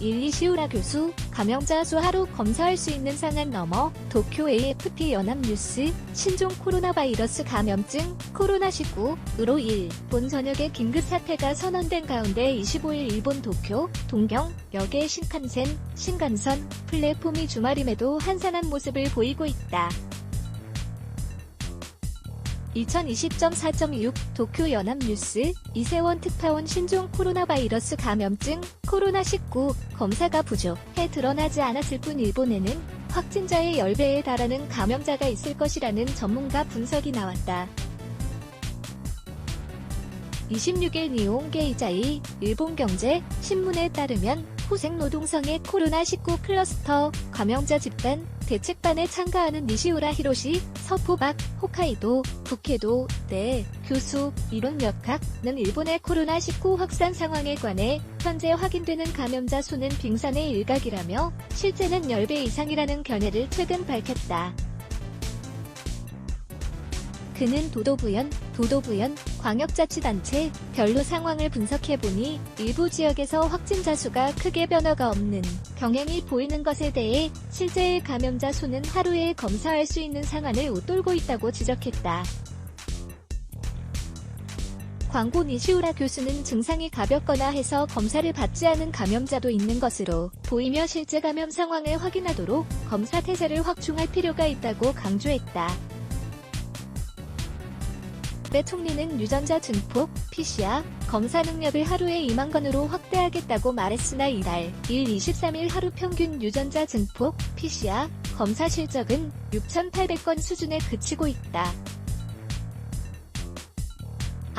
1 이시우라 교수, 감염자 수 하루 검사할 수 있는 상한 넘어 도쿄 AFP 연합뉴스 신종 코로나 바이러스 감염증 코로나19으로 일본 전역에 긴급 사태가 선언된 가운데 25일 일본 도쿄 동경 역의 신칸센 신간선 플랫폼이 주말임에도 한산한 모습을 보이고 있다. 2020.4.6 도쿄 연합뉴스 이세원 특파원 신종 코로나 바이러스 감염증 코로나19 검사가 부족해 드러나지 않았을 뿐 일본에는 확진자의 10배에 달하는 감염자가 있을 것이라는 전문가 분석이 나왔다. 26일 니온 게이자이 일본경제 신문에 따르면 고생노동성의 코로나19 클러스터 감염자 집단 대책반에 참가하는 니시우라 히로시 서포박 홋카이도 북해도 대 교수 이론 몇학는 일본의 코로나19 확산 상황에 관해 현재 확인되는 감염자 수는 빙산의 일각이라며 실제는 10배 이상이라는 견해를 최근 밝혔다. 그는 도도부연, 도도부연, 광역자치단체, 별로 상황을 분석해보니 일부 지역에서 확진자 수가 크게 변화가 없는 경향이 보이는 것에 대해 실제의 감염자 수는 하루에 검사할 수 있는 상한을 웃돌고 있다고 지적했다. 광고 니시우라 교수는 증상이 가볍거나 해서 검사를 받지 않은 감염자도 있는 것으로 보이며 실제 감염 상황을 확인하도록 검사 태세를 확충할 필요가 있다고 강조했다. 아베 총리는 유전자 증폭, PCR, 검사 능력을 하루에 2만 건으로 확대하겠다고 말했으나 이달 1 23일 하루 평균 유전자 증폭, PCR, 검사 실적은 6,800건 수준에 그치고 있다.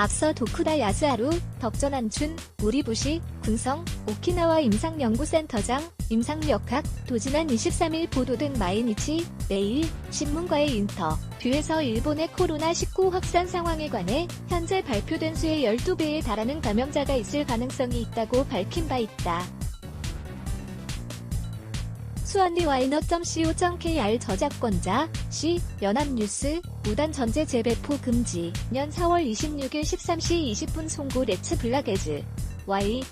앞서 도쿠다 야스하루, 덕전안춘, 우리부시, 군성, 오키나와 임상연구센터장, 임상역학, 도지난 23일 보도된 마이니치, 매일, 신문과의 인터, 뷰에서 일본의 코로나19 확산 상황에 관해 현재 발표된 수의 12배에 달하는 감염자가 있을 가능성이 있다고 밝힌 바 있다. 수완리와이너.co.kr 저작권자 C 연합뉴스 무단 전제 재배포 금지. 년 4월 26일 13시 20분 송구 레츠 블라게즈. Y